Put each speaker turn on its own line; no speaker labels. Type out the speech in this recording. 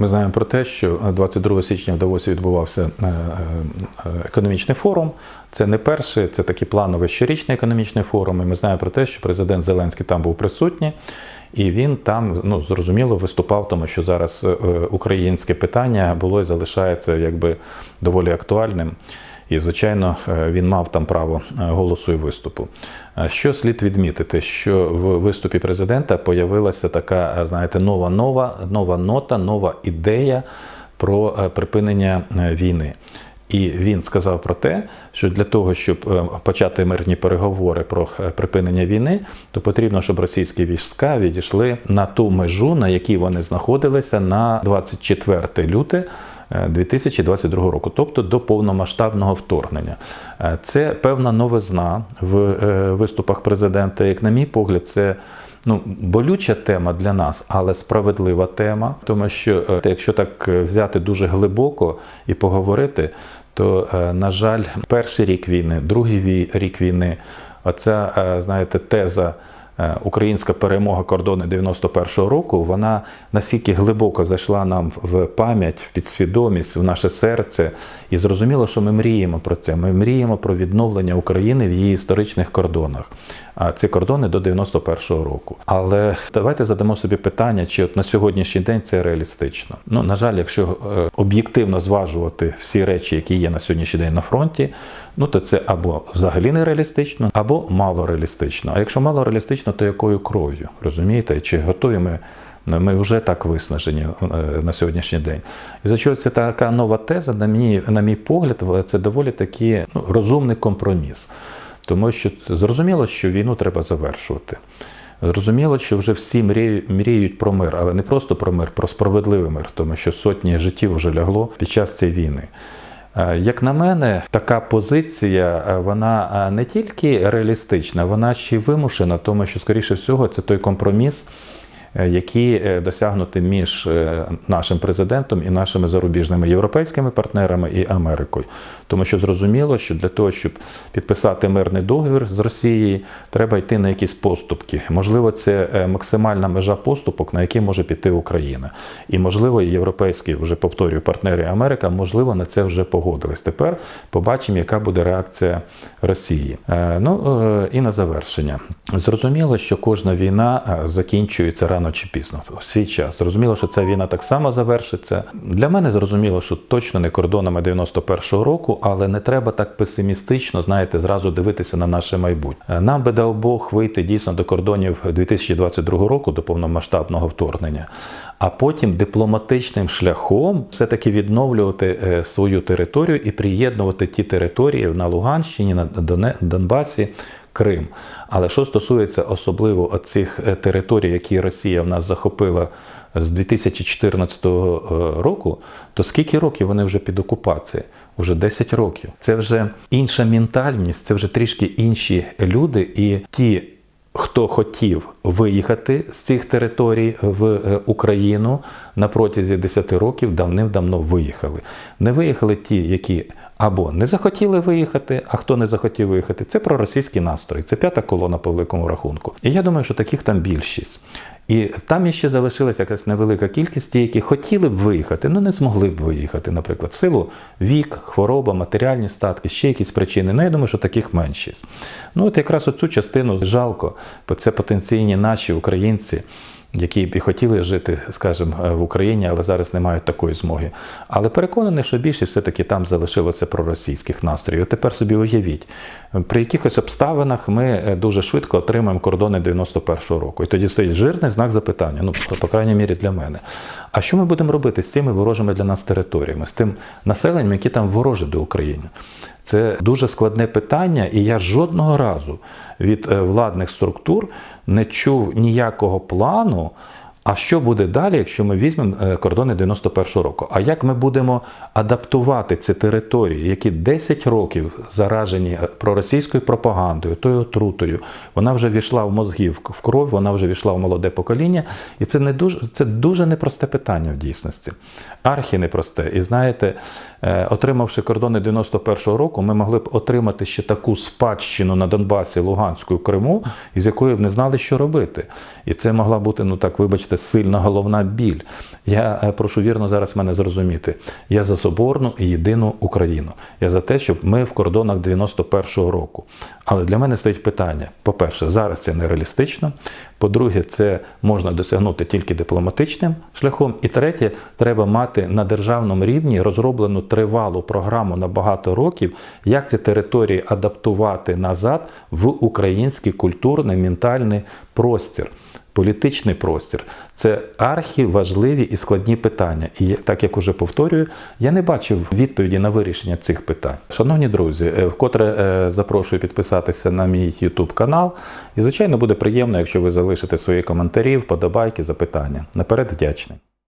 Ми знаємо про те, що 22 січня в Давосі відбувався е, е, економічний форум. Це не перший, це такий плановий щорічний економічний форум. І ми знаємо про те, що президент Зеленський там був присутній. І він там ну зрозуміло виступав, тому що зараз е, українське питання було і залишається якби доволі актуальним. І, звичайно, е, він мав там право е, голосу і виступу. Е, Що слід відмітити, що в виступі президента появилася така, знаєте, нова нова, нова нота, нова ідея про припинення війни. І він сказав про те, що для того, щоб почати мирні переговори про припинення війни, то потрібно, щоб російські війська відійшли на ту межу, на якій вони знаходилися на 24 люте. Е, 2022 року, тобто до повномасштабного вторгнення. Е, Це певна новизна в е, виступах президента. Як на мій погляд, це ну, болюча тема для нас, але справедлива тема, тому що е, якщо так взяти дуже глибоко і поговорити, то, на жаль, перший рік війни, другий рік війни, оця, знаєте, теза. Е, Українська перемога кордону 91-го року, вона настільки глибоко зайшла нам в пам'ять, в підсвідомість, в наше серце, і зрозуміло, що ми мріємо про це. Ми мріємо про відновлення України в її історичних кордонах. А ці кордони до 91-го року. Але давайте задамо собі питання, чи от на сьогоднішній день це реалістично. Ну на жаль, якщо е, об'єктивно зважувати всі речі, які є на сьогоднішній день на фронті, ну то це або взагалі не реалістично, або мало реалістично. А якщо мало реалістично, то якою кров'ю? Розумієте? Чи готові ми? Ми вже так виснажені е, на сьогоднішній день. І за що це така нова теза, на мій, на мій погляд, це доволі такий ну, розумний компроміс. Тому що зрозуміло, що війну треба завершувати. Зрозуміло, що вже всі мріють про мир, але не просто про мир, про справедливий мир, тому що сотні життів вже лягло під час цієї війни. Е, Як на мене, така позиція е, вона е, не тільки реалістична, вона ще й вимушена, тому що, скоріше всього, це той компроміс, е, який е, між е, нашим президентом і нашими зарубіжними європейськими партнерами і Америкою. Тому що зрозуміло, що для того, щоб підписати мирний договір з Росією, треба йти на якісь поступки. Можливо, це максимальна межа поступок, на які може піти Україна. І можливо, європейські, вже повторюю, партнери Америка, можливо, на це вже погодились. Тепер побачимо, яка буде реакція Росії. Ну і на завершення. Зрозуміло, що кожна війна закінчується рано чи пізно у свій час. Зрозуміло, що ця війна так само завершиться. Для мене зрозуміло, що точно не кордонами 91-го року, але не треба так песимістично, знаєте, зразу дивитися на наше майбутнє. Нам би дав Бог вийти дійсно до кордонів 2022 року, до повномасштабного вторгнення, а потім дипломатичним шляхом все-таки відновлювати е, свою територію і приєднувати ті території на Луганщині, на Донбасі. Крим. Але що стосується особливо цих територій, які Росія в нас захопила з 2014 року, то скільки років вони вже під окупацією? Уже 10 років. Це вже інша ментальність, це вже трішки інші люди, і ті, хто хотів виїхати з цих територій в е, Україну на протязі 10 років, давним-давно виїхали. Не виїхали ті, які або не захотіли виїхати, а хто не захотів виїхати, це проросійські настрої, це п'ята колона по великому рахунку. І я думаю, що таких там більшість. І там іще залишилася якась невелика кількість, ті, які хотіли б виїхати, але не змогли б виїхати, наприклад, в силу вік, хвороба, матеріальні статки, ще якісь причини. Ну, я думаю, що таких меншість. Ну, от якраз оцю частину жалко, бо це потенційні наші українці. Які б і хотіли жити, скажімо, в Україні, але зараз не мають такої змоги. Але переконаний, що більшість все-таки там залишилося проросійських настроїв. Тепер собі уявіть, при якихось обставинах ми е, дуже швидко отримаємо кордони 91-го року. І тоді стоїть жирний знак запитання, ну, по, крайній мірі для мене. А що ми будемо робити з цими ворожими для нас територіями, з тим населенням, яке там вороже до України? Це дуже складне питання, і я жодного разу від е, владних структур не чув ніякого плану. А що буде далі, якщо ми візьмемо е, кордони 91-го року? А як ми будемо адаптувати ці території, які 10 років заражені е, проросійською пропагандою, тою отрутою? Вона вже війшла в мозги, в кров, вона вже війшла в молоде покоління, і це не дуже це дуже непросте питання в дійсності. Архі непросте. І знаєте, е, отримавши кордони 91-го року, ми могли б отримати ще таку спадщину на Донбасі, Луганську, Криму, із якою б не знали, що робити. І це могла бути, ну так, вибачте, сильна головна біль. Я е, прошу вірно зараз мене зрозуміти. Я за соборну і єдину Україну. Я за те, щоб ми в кордонах 91-го року. Але для мене стоїть питання: по-перше, зараз це нереалістично. По-друге, це можна досягнути тільки дипломатичним шляхом. І третє, треба мати на державному рівні розроблену тривалу програму на багато років, як ці території адаптувати назад в український культурний ментальний простір. Політичний простір це архіважливі і складні питання. І так як уже повторюю, я не бачив відповіді на вирішення цих питань. Шановні друзі, е, вкотре е, запрошую підписатися на мій YouTube канал. І, звичайно, буде приємно, якщо ви залишите свої коментарі, вподобайки, запитання. Наперед вдячний.